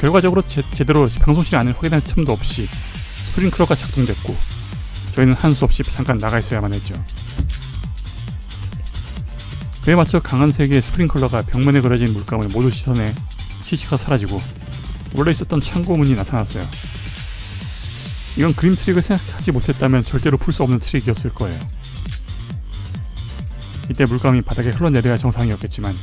결과적으로 제, 제대로 방송 실 안을 확인할 틈도 없이 스프링클러가 작동됐고 저희는 한 수 없이 잠깐 나가 있어야만 했죠. 그에 맞춰 강한 세기의 스프링클러가 벽면에 그려진 물감을 모두 씻어내 시치가 사라지고 원래 있었던 창고 문이 나타났어요. 이건 그림 트릭을 생각하지 못했다면 절대로 풀 수 없는 트릭이었을 거예요. 이때 물감이 바닥에 흘러내려야 정상이었겠지만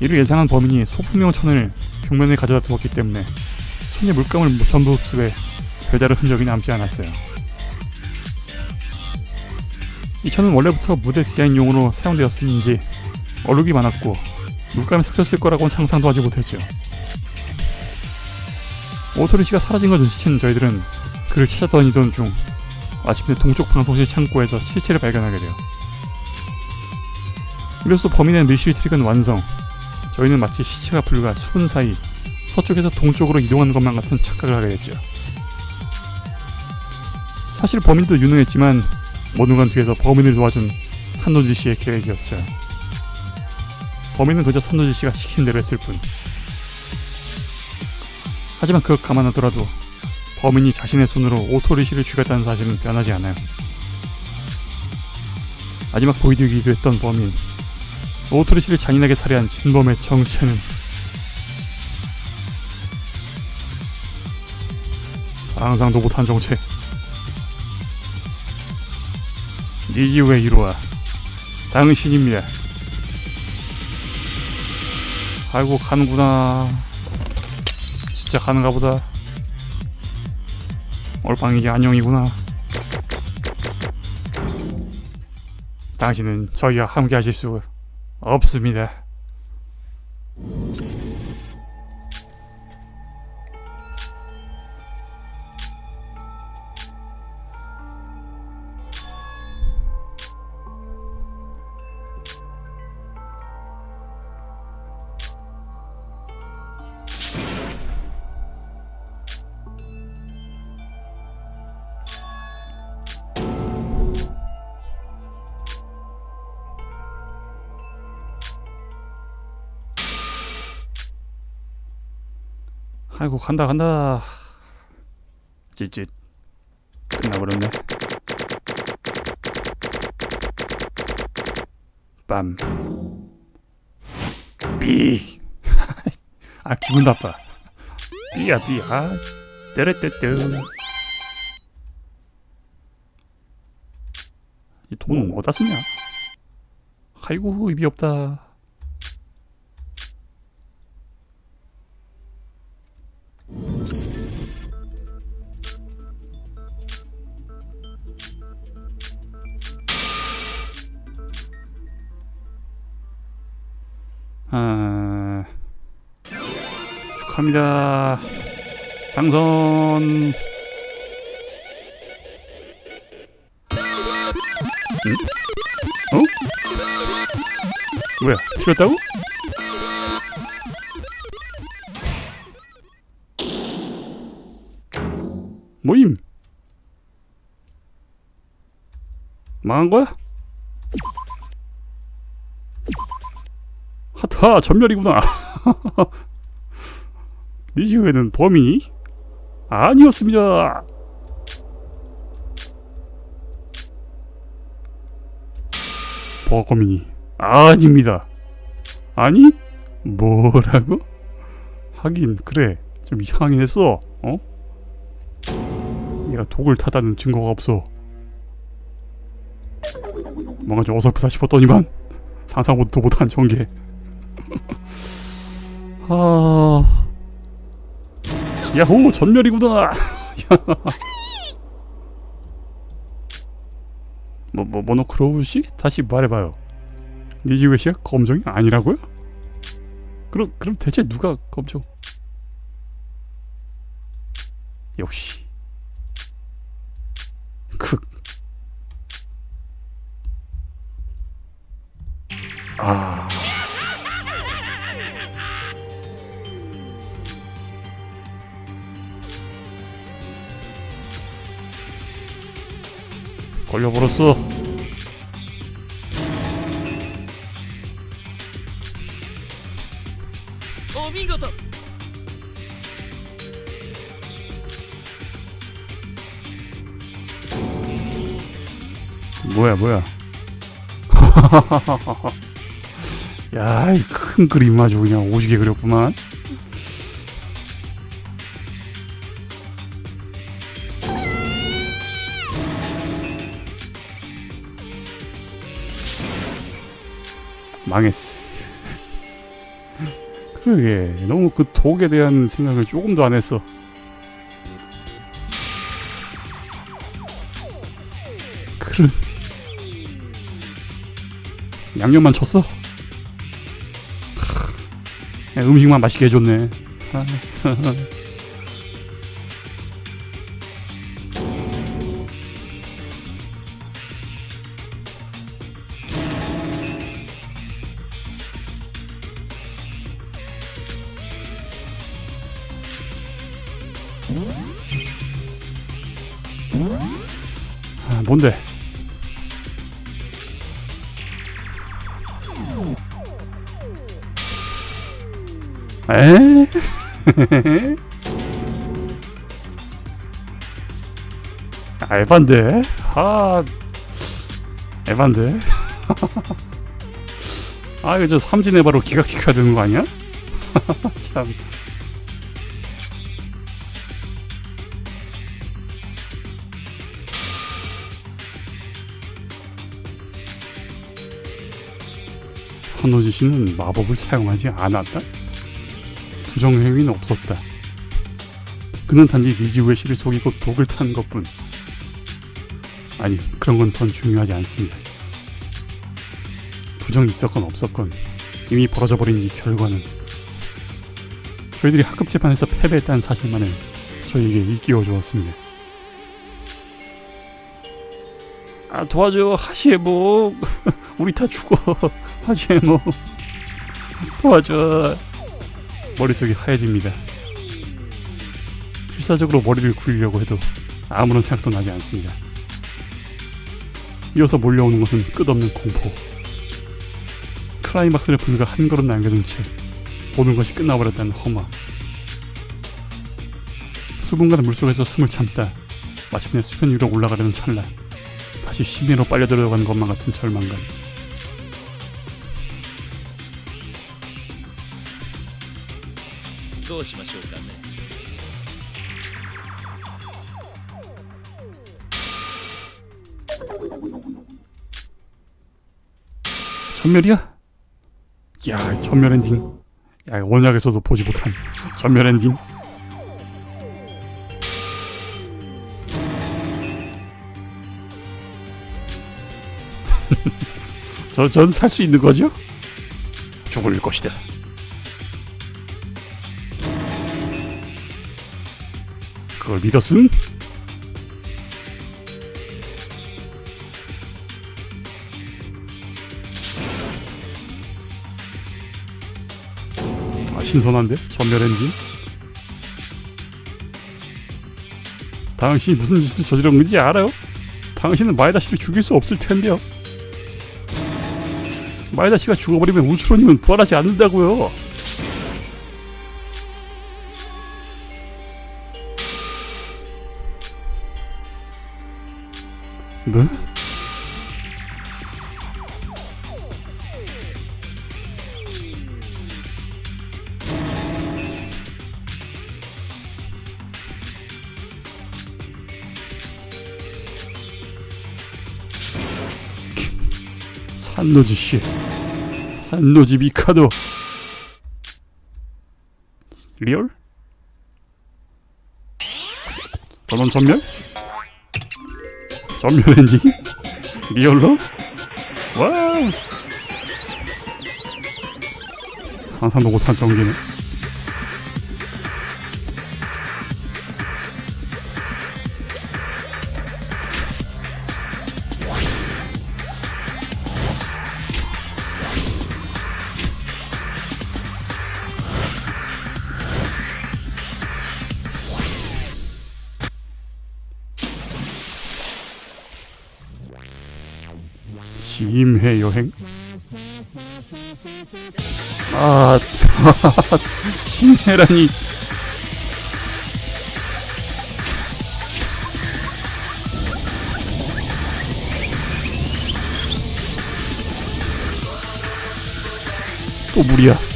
이를 예상한 범인이 소품용 천을 벽면에 가져다 두었기 때문에 천의 물감을 전부 흡수해 별다른 흔적이 남지 않았어요. 이 천은 원래부터 무대 디자인용으로 사용되었음인지 얼룩이 많았고 물감이 섞였을 거라고는 상상도 하지 못했죠. 오토리 씨가 사라진 걸 눈치챈 저희들은 그를 찾아다니던 중 마침내 동쪽 방송실 창고에서 실체를 발견하게 돼요. 이로써 범인의 밀실 트릭은 완성. 저희는 마치 시체가 불과 수분 사이 서쪽에서 동쪽으로 이동하는 것만 같은 착각을 하게 됐죠. 사실 범인도 유능했지만 모든 건 뒤에서 범인을 도와준 산노지 씨의 계획이었어요. 범인은 그저 산노지 씨가 시킨 대로 했을 뿐. 하지만 그것 감안하더라도 범인이 자신의 손으로 오토리 씨를 죽였다는 사실은 변하지 않아요. 마지막 보이되기도 했던 범인 오토리 씨를 잔인하게 살해한 진범의 정체는? 상상도 못한 정체. 니지우의 이로와 당신입니다. 아이고 가는구나. 진짜 가는가 보다. 얼빵이지 안녕이구나. 당신은 저희와 함께 하실 수 없습니다 아이고 간다 간다. 찌릿 끝나버렸네. 빰. 삐. 아 기분 나빠. 삐야 삐야 떼르떼뜨 이돈 어디다 쓰냐? 아이고 의미 없다 축하합니다. 당선. 응? 어? 뭐야? 틀렸다고? 모임. 망한 거야? 하타 전멸이구나. 니지우에는 범인이 아니었습니다. 범인이 아닙니다. 아니 뭐라고? 하긴 그래 좀 이상하긴 했어. 어? 얘가 독을 타다는 증거가 없어. 뭔가 좀 어설프다 싶었더니만 상상도 못한 전개. 아, 야호 전멸이구나. 뭐, 뭐, 모노크로우시? 다시 말해봐요. 니지우에 씨가 검정이 아니라고요? 그럼, 그럼 대체 누가 검정? 역시. 크. 아. 걸려버렸어. 뭐야 뭐야. 야큰 그림 아주 그냥 오지게 그렸구만. 망했어. 그게 너무 그 독에 대한 생각을 조금도 안 했어. 그런 양념만 쳤어? 야, 음식만 맛있게 해줬네. 아, 아, 뭔데? 에? 아, 에반데? 아, 에반데? 아, 이거 저 삼진 에 바로 기각시켜야 되는 거 아니야? 참. 산호지 씨는 마법을 사용하지 않았다? 부정행위는 없었다. 그는 단지 니지우의 씨를 속이고 독을 타는 것뿐. 아니, 그런 건 더 중요하지 않습니다. 부정이 있었건 없었건 이미 벌어져 버린 이 결과는 저희들이 학급 재판에서 패배했다는 사실만을 저희에게 일깨워 주었습니다. 아 도와줘 하시에모 우리 다 죽어 하시에모 도와줘 머릿속이 하얘집니다. 필사적으로 머리를 굴리려고 해도 아무런 생각도 나지 않습니다. 이어서 몰려오는 것은 끝없는 공포. 클라이막스를 불과 한 걸음 남겨둔 채 모든 것이 끝나버렸다는 허망. 수분간 물속에서 숨을 참다 마침내 수면 위로 올라가려는 찰나 다시 심해로 빨려 들어가는 것만 같은 절망감. 전멸이야? 야 전멸 엔딩 야 원작에서도 보지 못한 전멸 엔딩 저 전 살 수 있는 거죠? 죽을 것이다 그걸 믿었음? 아, 신선한데? 전멸 엔진? 당신이 무슨 짓을 저질렀는지 알아요? 당신은 마에다 씨를 죽일 수 없을 텐데요. 마에다 씨가 죽어버리면 우추로님은 부활하지 않는다고요. 뭐? 산노지 씨, 산노지 미카도 리얼? 저런 전멸? 전멸 엔딩? 리얼로? 와우! 상상도 못한 전기네. 임해 여행 아 심해라니 또 무리야.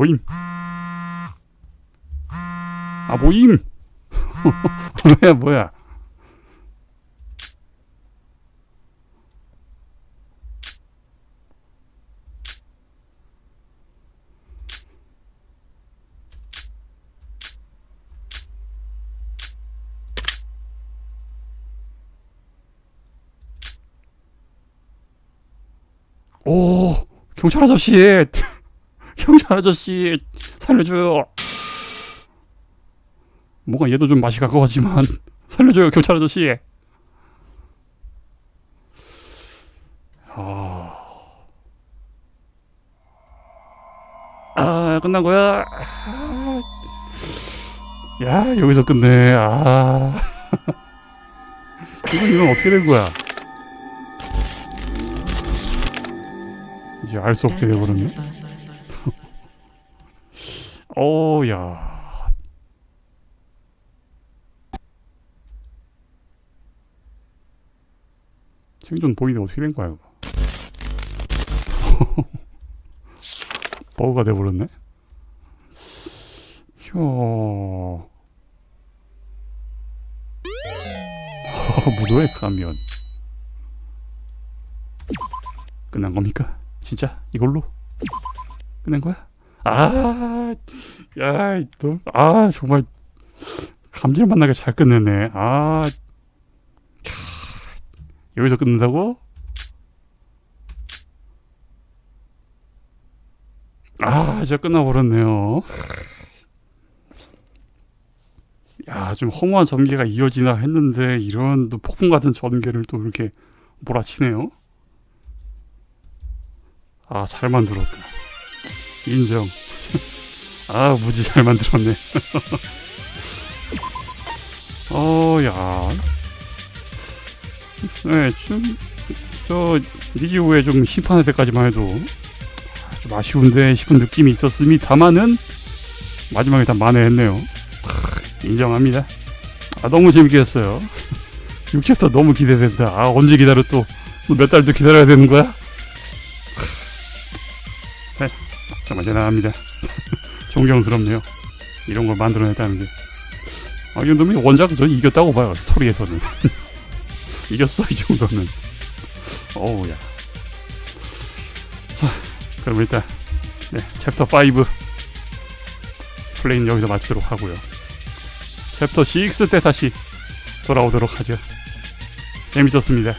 모임. 아 모임. 뭐야 뭐야. 오 경찰 아저씨 경찰 아저씨 살려줘요. 뭔가 얘도 좀 맛이 가까워지만 살려줘요 경찰 아저씨. 아, 아 끝난 거야? 아. 야 여기서 끝내. 아. 이건 이건 어떻게 된 거야? 이제 알 수 없게 돼버렸네 어야. 생존 보이는데 어떻게 된 거야 버그가 돼버렸네? 휴 무도회 가면. 끝난 겁니까? 진짜? 이걸로? 끝낸 거야? 아, 야, 너, 아 정말 감질 만나게 잘 끝냈네. 아, 캬, 여기서 끝낸다고? 아, 진짜 끝나버렸네요. 야, 좀 허무한 전개가 이어지나 했는데 이런 또 폭풍 같은 전개를 또 이렇게 몰아치네요. 아, 잘 만들었다. 인정. 아, 무지 잘 만들었네. 어, 야. 네, 좀, 저, 리기 후에 좀 심판할 때까지만 해도 좀 아쉬운데 싶은 느낌이 있었습니다만은 마지막에 다 만회했네요. 크, 인정합니다. 아, 너무 재밌게 했어요. 6챕터 너무 기대된다. 아, 언제 기다려 또 몇 달도 기다려야 되는 거야? 정말 대단합니다. 존경스럽네요. 이런 걸 만들어냈다는 게. 아, 이 정도면 원작은 저 이겼다고 봐요. 스토리에서는. 이겼어, 이 정도는. 어우, 야. 자, 그럼 일단, 네, 챕터 5 플레이는 여기서 마치도록 하고요. 챕터 6 때 다시 돌아오도록 하죠. 재밌었습니다.